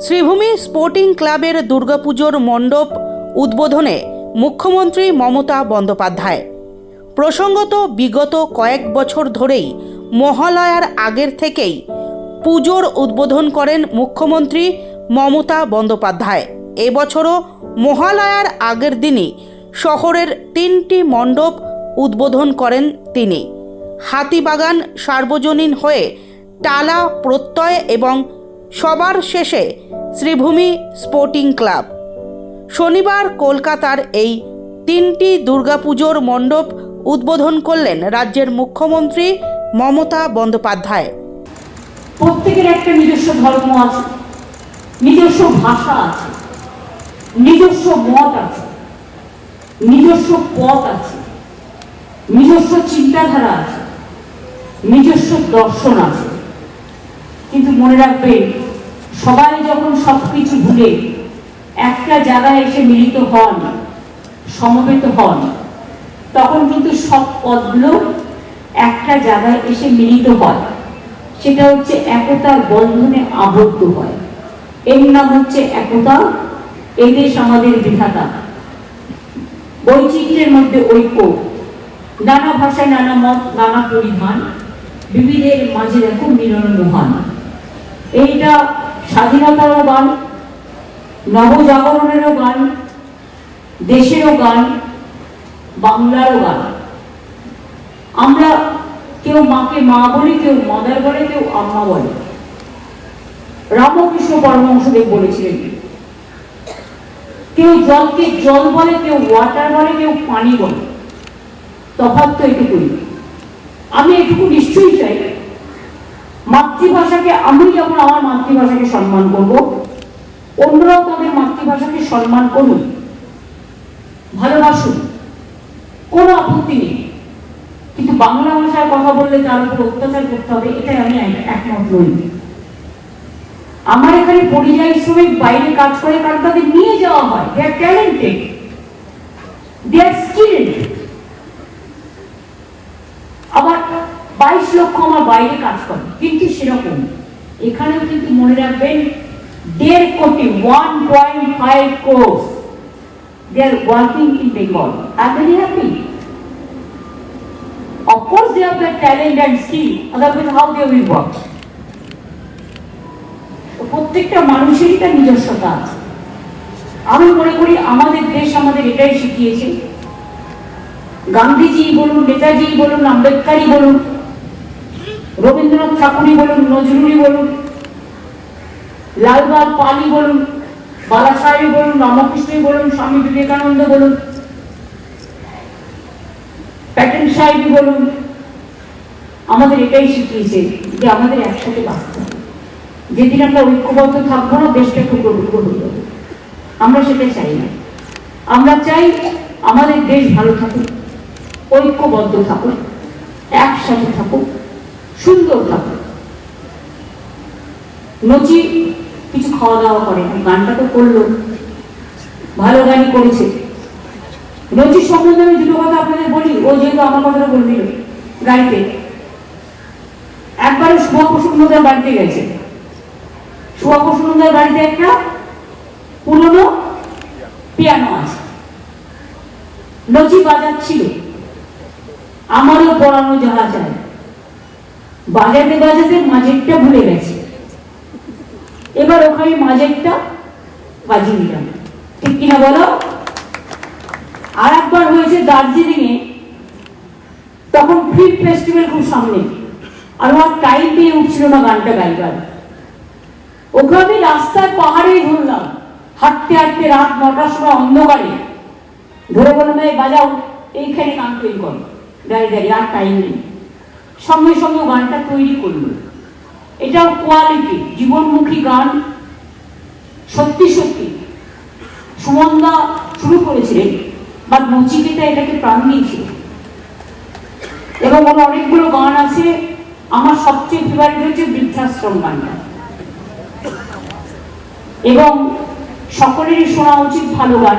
Sreebhumi sporting ক্লাবের দুর্গাপুজোর মণ্ডপ উদ্বোধনে মুখ্যমন্ত্রী মমতা বন্দ্যোপাধ্যায়। প্রসঙ্গত বিগত কয়েক বছর ধরেই মহালয়ার আগের থেকেই পুজোর উদ্বোধন করেন মুখ্যমন্ত্রী মমতা বন্দ্যোপাধ্যায়। এবছরও মহালয়ার আগের দিনই শহরের তিনটি মণ্ডপ উদ্বোধন করেন তিনি। হাতিবাগান সার্বজনীন হয়ে টালা প্রত্যয় এবং সবার শেষে শ্রীভূমি স্পোর্টিং ক্লাব। শনিবার কলকাতার এই তিনটি দুর্গাপুজোর মণ্ডপ উদ্বোধন করলেন রাজ্যের মুখ্যমন্ত্রী মমতা বন্দ্যোপাধ্যায়। প্রত্যেকের একটা নিজস্ব ধর্ম আছে, নিজস্ব ভাষা আছে, নিজস্ব মত আছে, নিজস্ব পথ আছে, নিজস্ব চিন্তাধারা আছে, নিজস্ব দর্শন আছে। কিন্তু মনে রাখবেন সবাই যখন সবকিছু ভুলে একটা জায়গায় এসে মিলিত হন, সমবেত হন, তখন কিন্তু সব পদগুলো একটা জায়গায় এসে মিলিত হয়। সেটা হচ্ছে একতার বন্ধনে আবদ্ধ হয়। এর নাম হচ্ছে একতা, এই দেশ আমাদের বিধাতা। বৈচিত্র্যের মধ্যে ঐক্য। নানা ভাষায় নানা মত, নানা পরিধান, বিবিধের মাঝে দেখো মিলন মহান। এইটা স্বাধীনতারও গান, নবজাগরণেরও গান, দেশেরও গান, বাংলারও গান। আমরা কেউ মাকে মা বলে, কেউ মাদার বলে, কেউ আম্মা বলে। রামকৃষ্ণ পরমহংসদেব বলেছিলেন, কেউ জলকে জল বলে, কেউ ওয়াটার বলে, কেউ পানি বলে। তফাৎ তো এটুকুই। আমি এটুকু নিশ্চয়ই চাই মাতৃভাষাকে আমি যেমন আমার মাতৃভাষাকে সম্মান করব, অন্যরাও তাদের মাতৃভাষাকে সম্মান করুন, ভালোবাসুন, কোনো আপত্তি নেই। কিন্তু বাংলা ভাষায় কথা বললে তার উপর অত্যাচার করতে হবে, এটাই আমি এক- একমত নই। আমার এখানে পরিযায়ী শ্রমিক বাইরে কাজ করে, কারণ তাদের নিয়ে যাওয়া হয়। দে আর ট্যালেন্টেড দে আর স্কিল্ড আবার বাইশ লক্ষ আমার বাইরে কাজ করে। কিন্তু সেরকম এখানেও কিন্তু মনে রাখবেন দেড় কোটি one point five crores they are working in Bengal I very happy Of course, they have the talent and skill, otherwise how they প্রত্যেকটা মানুষেরই তার নিজস্বতা আছে। আমি মনে করি আমাদের দেশ আমাদের এটাই শিখিয়েছে। গান্ধীজি বলুন নেতাজি বলুন আম্বেদকারই বলুন রবীন্দ্রনাথ ঠাকুরই বলুন, নজরুলই বলুন, লালবাগ পালি বলুন, বালাসাহেবই বলুন, রামকৃষ্ণই বলুন, স্বামী বিবেকানন্দ বলুন প্যাটেন সাহেবই বলুন, আমাদের এটাই শিখিয়েছে যে আমাদের একসাথে বাঁচতে হবে। যেদিন আমরা ঐক্যবদ্ধ থাকব না, দেশটা টুকরো টুকরো হয়ে আমরা সেটা চাই না। আমরা চাই আমাদের দেশ ভালো থাকুক, ঐক্যবদ্ধ থাকুক, একসাথে থাকুক সুন্দর থাকুক নচি কিছু খাওয়া দাওয়া করে গানটা তো করল। ভালো গানই করেছে। নচির সম্বন্ধে আমি দুটো কথা আপনাদের বলি, ও যেহেতু আমার কথাটা বলে দিল গাড়িতে। একবারে শুভা প্রসন্নদার বাড়িতে গেছে। শুভা প্রসন্নদার বাড়িতে একটা পুরনো পিয়ানো আছে। নচি বাজাচ্ছিল। আমারও পড়ানো যাওয়া যায় বাজাতে বাজাতে মাঝেরটা ভুলে গেছে। এবার ওখানে মাঝেরটা বাজিয়ে দিলাম ঠিক কিনা বলো? আর একবার হয়েছে দার্জিলিং এ তখন ফিল্ম ফেস্টিভ্যাল খুব সামনে। আর আমার টাইম পেয়ে উঠছিল না গানটা গাইবার। ওকে আমি রাস্তায় পাহাড়েই ধরলাম। হাঁটতে হাঁটতে রাত নটার সময় অন্ধকারে। ধরে বললাম, এই বাজাও, এইখানে গান তৈরি করো। দাঁড়িয়ে দাঁড়িয়ে আর টাইম নেই। সঙ্গে সঙ্গে গানটা তৈরি করল। এটাও কোয়ালিটি জীবনমুখী গান, সত্যি সত্যি। সুমনদা শুরু করেছিলেন বা নচিকেতা এটাকে প্রাণ দিয়েছিল। এবং ওর অনেকগুলো গান আছে, আমার সবচেয়ে ফেভারিট হচ্ছে বৃদ্ধাশ্রম গানটা। এবং সকলেরই শোনা উচিত ভালো গান।